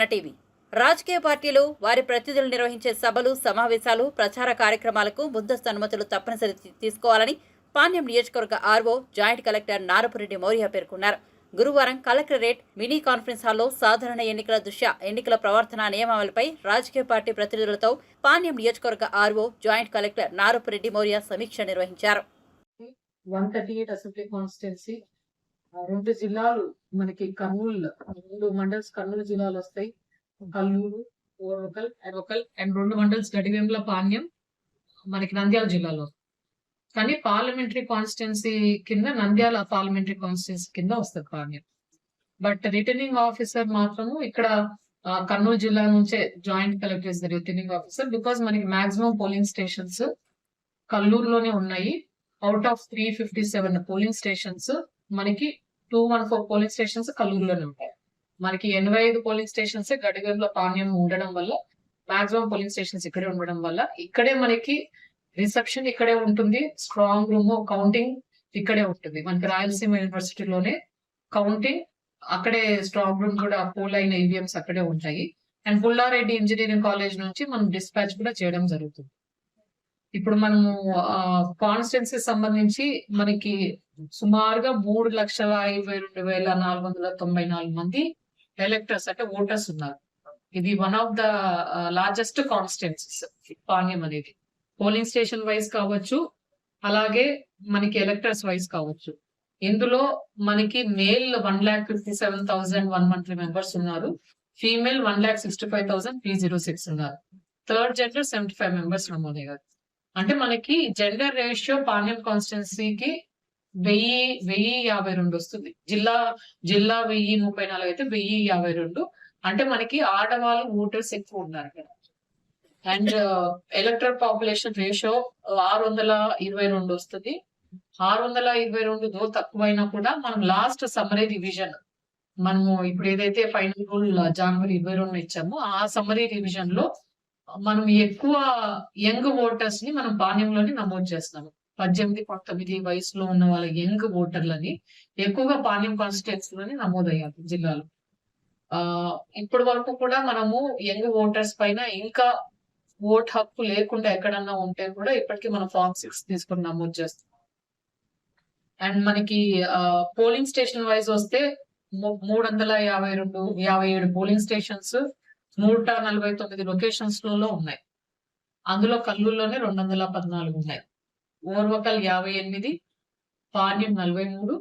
మన టీవీ. రాజకీయ పార్టీలు వారి ప్రతినిధులు నిర్వహించే సభలు సమావేశాలు ప్రచార కార్యక్రమాలకు ముందస్తు అనుమతులు తప్పనిసరి తీసుకోవాలని పాణ్యం నియోజకవర్గ RO joint collector Narapureddy Maurya పేర్కొన్నారు. గురువారం కలెక్టరేట్ మినీ కాన్ఫరెన్స్ హాల్లో సాధారణ ఎన్నికల దృష్ట్యా ఎన్నికల ప్రవర్తన నియమావళిపై రాజకీయ పార్టీ ప్రతినిధులతో పాణ్యం నియోజకవర్గ RO joint collector Narapureddy Maurya సమీక్ష నిర్వహించారు. రెండు జిల్లాలు మనకి కర్నూలు రెండు మండల్స్ కర్నూలు జిల్లాలు వస్తాయి. కల్లూరు ఓరవకల్ ఎరవకల్ అండ్ రెండు మండల్స్ గడివేంల పాణ్యం మనకి నంద్యాల జిల్లాలో. కానీ పార్లమెంటరీ కాన్స్టిట్యున్సీ కింద నంద్యాల పార్లమెంటరీ కాన్స్టిట్యున్సీ కింద వస్తుంది పాణ్యం. బట్ రిటర్నింగ్ ఆఫీసర్ మాత్రము ఇక్కడ కర్నూలు జిల్లా నుంచే joint collect is returning officer. Because మనకి మాక్సిమం పోలింగ్ స్టేషన్స్ కల్లూరులోనే ఉన్నాయి. Out of three fifty seven polling stations మనకి two one four polling stations కల్లూరులోనే ఉంటాయి. మనకి ఎనభై ఐదు పోలింగ్ స్టేషన్స్ గడిగంలో పాణ్యం ఉండడం వల్ల మాక్సిమం పోలింగ్ స్టేషన్స్ ఇక్కడే ఉండడం వల్ల ఇక్కడే మనకి రిసెప్షన్ ఇక్కడే ఉంటుంది స్ట్రాంగ్ రూమ్ కౌంటింగ్ ఇక్కడే ఉంటుంది. మనకి రాయలసీమ యూనివర్సిటీలోనే కౌంటింగ్ అక్కడే స్ట్రాంగ్ రూమ్ కూడా పూల్ అయిన ఈవీఎంస్ అక్కడే ఉంటాయి. అండ్ పుల్లారెడ్డి ఇంజనీరింగ్ కాలేజ్ నుంచి మనం డిస్పాచ్ కూడా చేయడం జరుగుతుంది. ఇప్పుడు మనము కాన్స్టెన్సీ సంబంధించి మనకి సుమారుగా మూడు లక్షల ఇరవై రెండు వేల నాలుగు వందల తొంభై నాలుగు మంది ఎలక్టర్స్ అంటే ఓటర్స్ ఉన్నారు. ఇది one of the largest constituencies Panyam అనేది. పోలింగ్ స్టేషన్ వైజ్ కావచ్చు అలాగే మనకి ఎలక్టర్స్ వైజ్ కావచ్చు. ఇందులో మనకి male one lakh fifty seven thousand one monthly members ఉన్నారు. Female one lakh sixty five thousand three zero six ఉన్నారు. Third gender seventy five members నమోదయ్యారు. అంటే మనకి జెండర్ రేషియో పాణ్యం కాన్స్టిట్యున్సీకి వెయ్యి వెయ్యి యాభై రెండు వస్తుంది. జిల్లా జిల్లా వెయ్యి ముప్పై నాలుగు అయితే వెయ్యి యాభై రెండు. అంటే మనకి ఆడవాళ్ళు ఓటర్స్ ఎక్కువ ఉన్నారు ఇక్కడ అండ్ ఎలక్ట్రల్ పాపులేషన్ రేషియో ఆరు వందల ఇరవై రెండు వస్తుంది. ఆరు వందల ఇరవై రెండు తక్కువైనా కూడా మనం లాస్ట్ సమ్మరీ రివిజన్ మనము ఇప్పుడు ఏదైతే ఫైనల్ రూల్ జనవరి ఇరవై రెండు ఇచ్చామో ఆ సమ్మరీ రివిజన్లో మనం ఎక్కువ యంగ్ ఓటర్స్ని మనం పాణ్యంలోని నమోదు చేస్తున్నాము. పద్దెనిమిది పంతొమ్మిది వయసులో ఉన్న వాళ్ళ యంగ్ ఓటర్లని ఎక్కువగా పాణ్యం కాన్స్టిట్యున్సీలోని నమోదయ్యారు జిల్లాలో. ఆ ఇప్పటి వరకు కూడా మనము యంగ్ ఓటర్స్ పైన ఇంకా ఓట్ హక్కు లేకుండా ఎక్కడన్నా ఉంటే కూడా ఇప్పటికీ మనం ఫామ్ సిక్స్ తీసుకొని నమోదు చేస్తాం అండ్ మనకి పోలింగ్ స్టేషన్ వైజ్ వస్తే మూడు వందల యాభై రెండు యాభై ఏడు పోలింగ్ స్టేషన్స్ నూట నలభై తొమ్మిది లొకేషన్స్లో ఉన్నాయి. అందులో కల్లూరులోనే రెండు వందల పద్నాలుగు ఉన్నాయి. ఓర్వకల్ యాభై ఎనిమిది పాణ్యం నలభై మూడు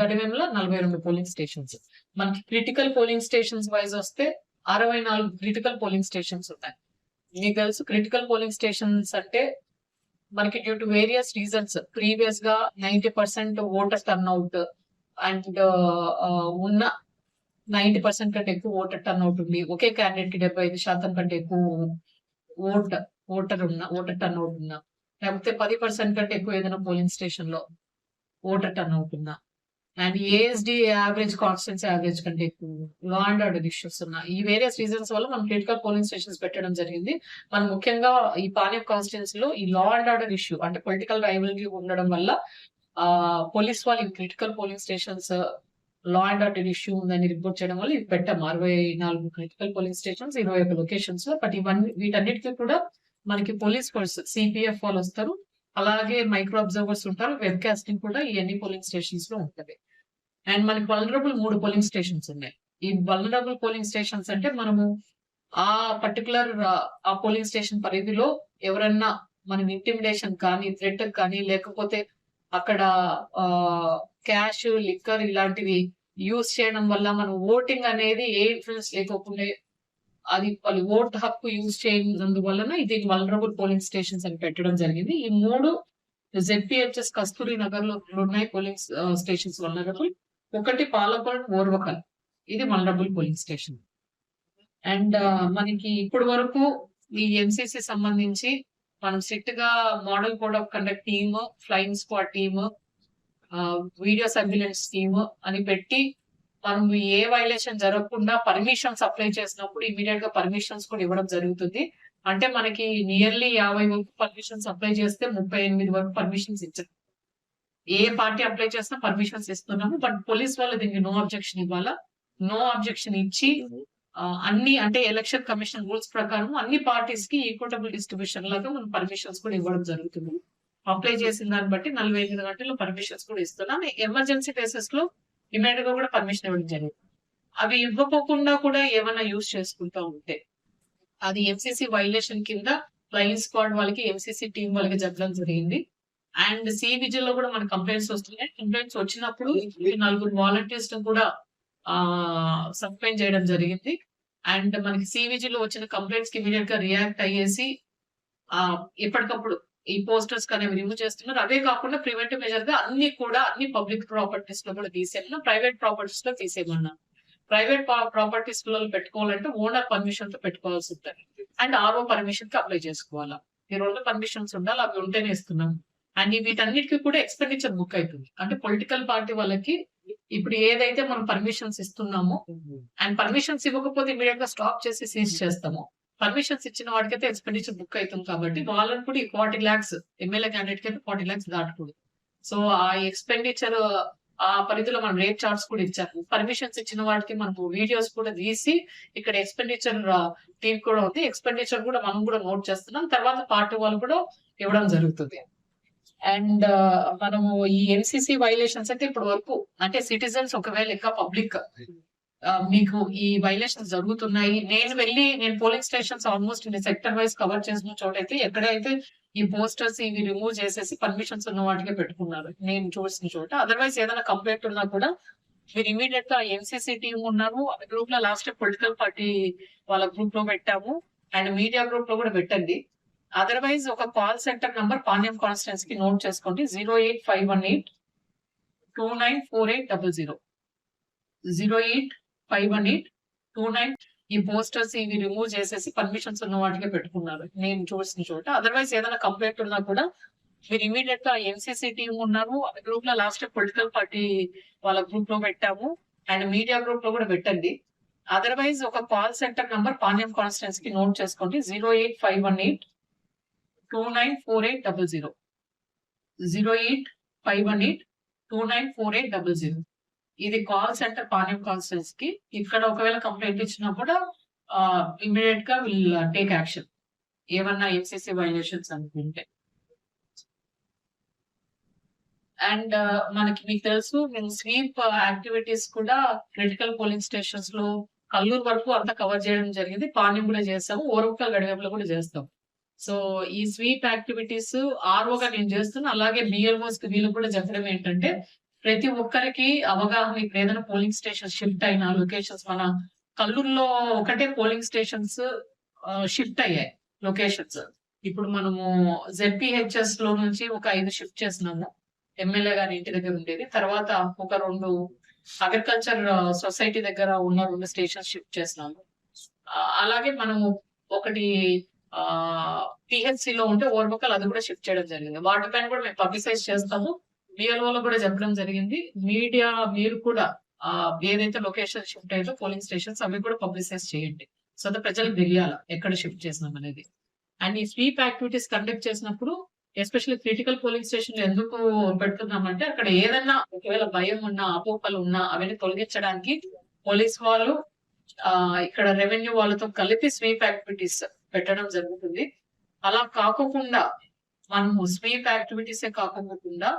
గడివెంల నలభై రెండు పోలింగ్ స్టేషన్స్. మనకి క్రిటికల్ పోలింగ్ స్టేషన్స్ వైజ్ వస్తే అరవై నాలుగు క్రిటికల్ పోలింగ్ స్టేషన్స్ ఉన్నాయి మీకు తెలుసు క్రిటికల్ పోలింగ్ స్టేషన్స్ అంటే మనకి డ్యూ టు వేరియస్ రీజన్స్ ప్రీవియస్గా ninety percent voter turnout and ఉన్న నైన్టీ పర్సెంట్ కంటే ఎక్కువ ఓటర్ టర్న్అవుట్ ఉంది. ఒకే క్యాండిడేట్కి డెబ్బై ఐదు శాతం కంటే ఎక్కువ ఓటర్ ఓటర్ ఉన్న ఓటర్ టర్న్అవుట్ ఉన్నా. లేకపోతే పది పర్సెంట్ కంటే ఎక్కువ ఏదైనా పోలింగ్ స్టేషన్లో ఓటర్ టర్న్ అవుతుందా? And ASD average constituency average కంటే ఎక్కువ లా అండ్ ఆర్డర్ ఇష్యూస్ ఉన్నా. ఈ వేరియస్ రీజన్స్ వల్ల మనం క్రిటికల్ పోలింగ్ స్టేషన్స్ పెట్టడం జరిగింది. మనం ముఖ్యంగా ఈ పానీ కాన్స్టిట్యున్సీ లో ఈ లా అండ్ ఆర్డర్ ఇష్యూ అంటే పొలిటికల్ రైవల్రీ ఉండడం వల్ల ఆ పోలీస్ వాళ్ళు critical polling stations law and order issue ఉందని రిపోర్ట్ చేయడం వల్ల ఇవి పెట్టాము. అరవై నాలుగు క్రిటికల్ పోలింగ్ స్టేషన్స్ ఇరవై ఒక లొకేషన్స్లో బట్ ఇవన్నీ వీటన్నిటికీ కూడా మనకి పోలీస్ ఫోర్స్ సిపిఎఫ్ వాళ్ళు వస్తారు. అలాగే మైక్రో అబ్జర్వర్స్ ఉంటారు. వెబ్ కాస్టింగ్ కూడా ఈ పోలింగ్ స్టేషన్స్లో ఉంటుంది. అండ్ మనకి వలనరబుల్ మూడు పోలింగ్ స్టేషన్స్ ఉన్నాయి. ఈ వలనరబుల్ పోలింగ్ స్టేషన్స్ అంటే మనము ఆ పర్టికులర్ ఆ పోలింగ్ స్టేషన్ పరిధిలో ఎవరన్నా మనం ఇంటిమిడేషన్ కానీ థ్రెట్ కానీ లేకపోతే అక్కడ క్యాష్ లిక్కర్ ఇలాంటివి యూస్ చేయడం వల్ల మనం ఓటింగ్ అనేది ఏ ఇన్ఫ్లుయెన్స్ లేకపోతే అది వాళ్ళు ఓట్ హక్కు యూజ్ చేయనందువలన ఇది వలనరబుల్ పోలింగ్ స్టేషన్స్ అని పెట్టడం జరిగింది. ఈ మూడు జెడ్పిహెచ్ఎస్ కస్తూరి నగర్లో ఉన్నాయి పోలింగ్ స్టేషన్స్ వలనరబుల్. ఒకటి పాలకొల్ ఓర్వకల్. ఇది వలనరబుల్ పోలింగ్ స్టేషన్. అండ్ మనకి ఇప్పటి వరకు ఈ ఎంసీసీ సంబంధించి మనం స్ట్రిక్ట్గా model code of conduct team flying squad team video surveillance team అని పెట్టి మనం ఏ వైలేషన్ జరగకుండా పర్మిషన్స్ అప్లై చేసినప్పుడు ఇమీడియట్గా పర్మిషన్స్ కూడా ఇవ్వడం జరుగుతుంది. అంటే మనకి నియర్లీ యాభై వరకు పర్మిషన్స్ అప్లై చేస్తే ముప్పై ఎనిమిది వరకు పర్మిషన్స్ ఇచ్చారు. ఏ పార్టీ అప్లై చేసినా పర్మిషన్స్ ఇస్తున్నాము. బట్ పోలీస్ వాళ్ళు దీనికి నో అబ్జెక్షన్ ఇవ్వాలా? నో అబ్జెక్షన్ ఇచ్చి అన్ని అంటే ఎలక్షన్ కమిషన్ రూల్స్ ప్రకారం అన్ని పార్టీస్కి ఈక్వటబుల్ డిస్ట్రిబ్యూషన్ లాగా మనం పర్మిషన్స్ కూడా ఇవ్వడం జరుగుతుంది. అప్లై చేసిన దాన్ని బట్టి నలభై ఎనిమిది గంటల్లో పర్మిషన్స్ కూడా ఇస్తున్నాం ఎమర్జెన్సీ కేసెస్లో ఇమీడియట్గా కూడా పర్మిషన్ ఇవ్వడం జరిగింది. అవి ఇవ్వకోకుండా కూడా ఏమైనా యూజ్ చేసుకుంటా ఉంటే అది ఎంసీసీ వైలేషన్ కింద ఫ్లయింగ్ స్క్వాడ్ వాళ్ళకి ఎంసీసీ టీం వాళ్ళకి చెప్పడం జరిగింది. అండ్ సి విజిల్లో కూడా మన కంప్లైంట్స్ వస్తున్నాయి. కంప్లైంట్స్ వచ్చినప్పుడు ఈ నలుగురు వాలంటీర్స్ కూడా ఆ సస్పెండ్ చేయడం జరిగింది. అండ్ మనకి సివిజీ లో వచ్చిన కంప్లైంట్స్కి ఇమీడియట్గా రియాక్ట్ అయ్యేసి ఆ ఎప్పటికప్పుడు ఈ పోస్టర్స్ అనేవి రిమూవ్ చేస్తున్నారు. అవే కాకుండా ప్రివెంటివ్ మెజర్గా అన్ని కూడా అన్ని పబ్లిక్ ప్రాపర్టీస్లో కూడా తీసేయమన్నా ప్రైవేట్ ప్రాపర్టీస్లో తీసేయమన్నా ప్రైవేట్ ప్రాపర్టీస్లో పెట్టుకోవాలంటే ఓనర్ పర్మిషన్తో పెట్టుకోవాల్సి ఉంటుంది. అండ్ ఆర్ఓ పర్మిషన్కి అప్లై చేసుకోవాలా. ఈ రెండు పర్మిషన్స్ ఉండాలి అవి ఉంటేనే ఇస్తున్నాం. అండ్ వీటన్నిటికీ కూడా ఎక్స్పెండిచర్ బుక్ అవుతుంది అంటే పొలిటికల్ పార్టీ వాళ్ళకి ఇప్పుడు ఏదైతే మనం పర్మిషన్స్ ఇస్తున్నామో అండ్ పర్మిషన్స్ ఇవ్వకపోతే ఇమీడియట్గా స్టాప్ చేసి సీజ్ చేస్తాము పర్మిషన్స్ ఇచ్చిన వాడికైతే ఎక్స్పెండిచర్ బుక్ అవుతుంది కాబట్టి వాళ్ళని కూడా ఈ ఫార్టీ ల్యాక్స్ ఎమ్మెల్యే క్యాండిడేట్కి అయితే ఫార్టీ ల్యాక్స్ దాటకూడదు. సో ఆ ఎక్స్పెండిచర్ ఆ పరిధిలో మనం రేట్ చార్ట్స్ కూడా ఇచ్చాము. పర్మిషన్స్ ఇచ్చిన వాటికి మనకు వీడియోస్ కూడా తీసి ఇక్కడ ఎక్స్పెండిచర్ టీమ్ కూడా ఉంది. ఎక్స్పెండిచర్ కూడా మనం కూడా నోట్ చేస్తున్నాం. తర్వాత పార్టీ వాళ్ళు కూడా ఇవ్వడం జరుగుతుంది. అండ్ మనము ఈ ఎన్సిసి వైలేషన్స్ అయితే ఇప్పటి వరకు అంటే సిటిజన్స్ ఒకవేళ ఇంకా పబ్లిక్ మీకు ఈ వైలేషన్స్ జరుగుతున్నాయి. నేను వెళ్ళి నేను polling stations almost sector wise cover చేసిన చోటైతే ఎక్కడైతే ఈ పోస్టర్స్ ఇవి రిమూవ్ చేసేసి పర్మిషన్స్ ఉన్న వాటికే పెట్టుకున్నారు. నేను చూసిన చోట. అదర్వైజ్ ఏదైనా కంప్లైంట్ ఉన్నా కూడా మీరు ఇమీడియట్గా ఎన్సీసీ టీం ఉన్నారు. గ్రూప్లో లాస్ట్ పొలిటికల్ పార్టీ వాళ్ళ గ్రూప్లో పెట్టాము. అండ్ మీడియా గ్రూప్లో కూడా పెట్టండి. అదర్వైజ్ ఒక కాల్ సెంటర్ నంబర్ పాండ్యం కాన్స్టెన్స్కి నోట్ చేసుకోండి. Zero eight five one eight two nine four eight double zero zero eight five one eight two nine ఈ పోస్టర్స్ ఇవి రిమూవ్ చేసేసి పర్మిషన్స్ ఉన్న వాటికే పెట్టుకున్నారు. నేను చూసిన చోట. అదర్వైజ్ ఏదైనా కంప్లైంట్ ఉన్నా కూడా మీరు ఇమీడియట్గా ఎన్సీసీ టీం ఉన్నారు గ్రూప్లో లాస్ట్ పొలిటికల్ పార్టీ వాళ్ళ గ్రూప్లో పెట్టాము. అండ్ మీడియా గ్రూప్లో కూడా పెట్టండి. అదర్వైజ్ ఒక కాల్ సెంటర్ నంబర్ పాణ్యం కాన్స్టెన్స్కి నోట్ చేసుకోండి. Zero eight five one eight two nine four eight double zero zero eight five one eight two nine four eight double zero ఇది కాల్ సెంటర్ పాణ్యం కాన్స్టెన్స్కి ఇక్కడ ఒకవేళ కంప్లైంట్ ఇచ్చినా కూడా ఇమీడియట్గా విల్ టేక్ యాక్షన్ ఏమన్నా ఎంసీసీ వైలేషన్స్ అనుకుంటే. అండ్ uh, మనకి మీకు తెలుసు మేము స్వీప్ యాక్టివిటీస్ కూడా క్రిటికల్ పోలింగ్ స్టేషన్స్లో కల్లూరు వరకు అంతా కవర్ చేయడం జరిగింది. పాణ్యం కూడా చేస్తాము ఓరవకల్ గడివేపులో కూడా చేస్తాం. సో ఈ స్వీప్ యాక్టివిటీస్ ఆర్ఓగా నేను చేస్తున్నా అలాగే బిఎల్ఓస్కి వీళ్ళు కూడా చెప్పడం ఏంటంటే ప్రతి ఒక్కరికి అవగాహన ఇప్పుడు ఏదైనా పోలింగ్ స్టేషన్ షిఫ్ట్ అయిన లొకేషన్స్ మన కల్లూరులో ఒకటే పోలింగ్ స్టేషన్స్ షిఫ్ట్ అయ్యాయి లొకేషన్స్. ఇప్పుడు మనము జెడ్పిహెచ్ఎస్లో నుంచి ఒక ఐదు షిఫ్ట్ చేసినాము. ఎమ్మెల్యే గారి ఇంటి దగ్గర ఉండేది. తర్వాత ఒక రెండు అగ్రికల్చర్ సొసైటీ దగ్గర ఉన్న రెండు స్టేషన్స్ షిఫ్ట్ చేసినాము. అలాగే మనము ఒకటి ఆ పిహెచ్సి లో ఉంటే ఓర్మకల్ అది కూడా షిఫ్ట్ చేయడం జరిగింది. వాటిపైన కూడా మేము పబ్లిసైజ్ చేస్తాము. BLO లో కూడా చెప్పడం జరిగింది. మీడియా మీరు కూడా ఆ ఏదైతే లొకేషన్ షిఫ్ట్ అయ్యిందో పోలింగ్ స్టేషన్స్ అవి కూడా పబ్లిసైజ్ చేయండి. సో దట్ ప్రజలకు తెలియాల ఎక్కడ షిఫ్ట్ చేసినాం అనేది. అండ్ ఈ స్వీప్ యాక్టివిటీస్ కండక్ట్ చేసినప్పుడు ఎస్పెషల్లీ క్రిటికల్ పోలింగ్ స్టేషన్ ఎందుకు పెడుతున్నామంటే అక్కడ ఏదన్నా ఒకవేళ భయం ఉన్నా అపోహలు ఉన్నా అవన్నీ తొలగించడానికి పోలీస్ వాళ్ళు ఆ ఇక్కడ రెవెన్యూ వాళ్ళతో కలిపి స్వీప్ యాక్టివిటీస్ పెట్టడం జరుగుతుంది. అలా కాకుండా మనము స్వీప్ యాక్టివిటీసే కాకుండా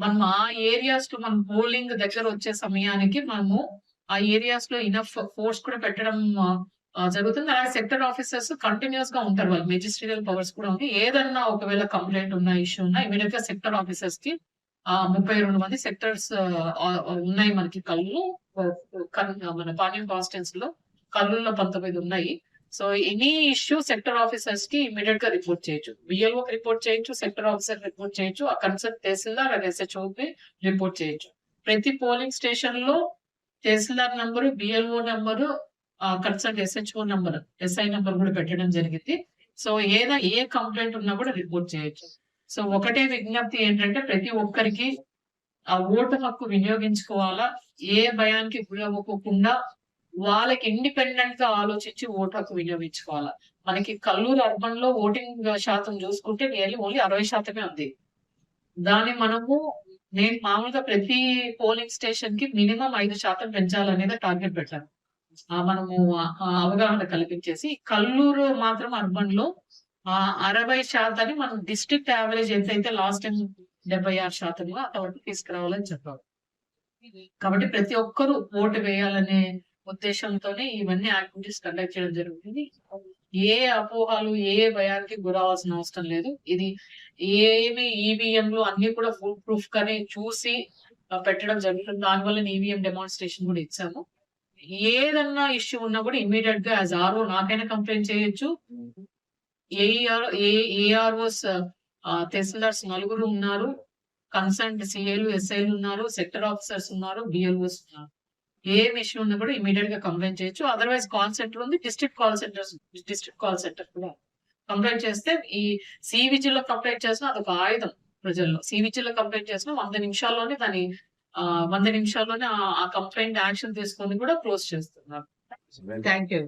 మనం ఆ ఏరియాస్లో మనం పోలింగ్ దగ్గర వచ్చే సమయానికి మనము ఆ ఏరియాస్లో ఇనఫ్ ఫోర్స్ కూడా పెట్టడం ఆ, జరుగుతుంది. అలాగే సెక్టర్ ఆఫీసర్స్ కంటిన్యూస్గా ఉంటారు. వాళ్ళు మెజిస్ట్రియల్ పవర్స్ కూడా ఉంది ఏదన్నా ఒకవేళ కంప్లైంట్ ఉన్న ఇష్యూ ఉన్నా ఇమీడియట్గా సెక్టర్ ఆఫీసర్స్కి ఆ ముప్పై రెండు మంది సెక్టర్స్ ఉన్నాయి మనకి కళ్ళు. మన పాణ్యం కాన్స్టెన్స్లో కళ్ళుల్లో పంతొమ్మిది ఉన్నాయి. సో ఎనీ ఇష్యూ సెక్టర్ ఆఫీసర్స్కి ఇమీడియట్గా రిపోర్ట్ చేయొచ్చు. బిఎల్ఓ రిపోర్ట్ చేయొచ్చు సెక్టర్ ఆఫీసర్ రిపోర్ట్ చేయొచ్చు ఆ concerned tahsildar and SHO report చేయొచ్చు. ప్రతి పోలింగ్ స్టేషన్లో tahsildar number BLO number concerned SHO number SI number కూడా పెట్టడం జరిగింది. సో ఏదైనా ఏ కంప్లైంట్ ఉన్నా కూడా రిపోర్ట్ చేయొచ్చు. సో ఒకటే విజ్ఞప్తి ఏంటంటే ప్రతి ఒక్కరికి ఆ ఓటు హక్కు వినియోగించుకోవాలా ఏ భయానికి గురి అవ్వకుండా వాళ్ళకి ఇండిపెండెంట్గా ఆలోచించి ఓటు హక్కు వినియోగించుకోవాలా? మనకి కల్లూరు అర్బన్లో ఓటింగ్ శాతం చూసుకుంటే నియర్లీ ఓన్లీ అరవై శాతమే ఉంది. దాన్ని మనము నేను మామూలుగా ప్రతి పోలింగ్ స్టేషన్కి మినిమం ఐదు శాతం పెంచాలనేది టార్గెట్ పెట్టాను. మనము అవగాహన కల్పించేసి కల్లూరు మాత్రం అర్బన్లో ఆ అరవై శాతాన్ని మనం డిస్ట్రిక్ట్ యావరేజ్ ఎంతైతే లాస్ట్ టైం డెబ్బై ఆరు శాతంలో అంతవరకు తీసుకురావాలని చెప్పారు. కాబట్టి ప్రతి ఒక్కరూ ఓటు వేయాలనే ఉద్దేశంతోనే ఇవన్నీ యాక్టివిటీస్ కండక్ట్ చేయడం జరుగుతుంది. ఏ అపోహలు ఏ భయానికి గురవలసిన అవసరం లేదు. ఇది ఏమి ఈవీఎంలు అన్ని కూడా ఫుల్ ప్రూఫ్ గానే చూసి పెట్టడం జరుగుతుంది. దానివల్ల ఈవీఎం డెమాన్స్ట్రేషన్ కూడా ఇచ్చాము. ఏదన్నా ఇష్యూ ఉన్నా కూడా ఇమీడియట్గా యాజ్ ఆర్ఓ నాకైనా కంప్లైంట్ చేయొచ్చు. ఏఆర్ ఏఆర్ఓస్ తహసీల్దార్స్ నలుగురు ఉన్నారు. కన్సర్న్ సిఏలు ఎస్ఐలు ఉన్నారు. సెక్టర్ ఆఫీసర్స్ ఉన్నారు. బిఎల్ఓస్ ఉన్నారు. ఏం ఇష్యూ ఉన్నా కూడా ఇమీడియట్గా కంప్లైంట్ చేయొచ్చు. అదర్వైజ్ కాల్ సెంటర్ ఉంది district call centres district call centre కూడా కంప్లైంట్ చేస్తే ఈ సి విజిల్లో కంప్లైంట్ చేసిన అదొక ఆయుధం ప్రజల్లో. సి విజిల్లో కంప్లైంట్ చేసిన వంద నిమిషాల్లోనే దాని ఆ, వంద నిమిషాల్లోనే ఆ కంప్లైంట్ యాక్షన్ తీసుకొని కూడా క్లోజ్ చేస్తున్నారు. Thank you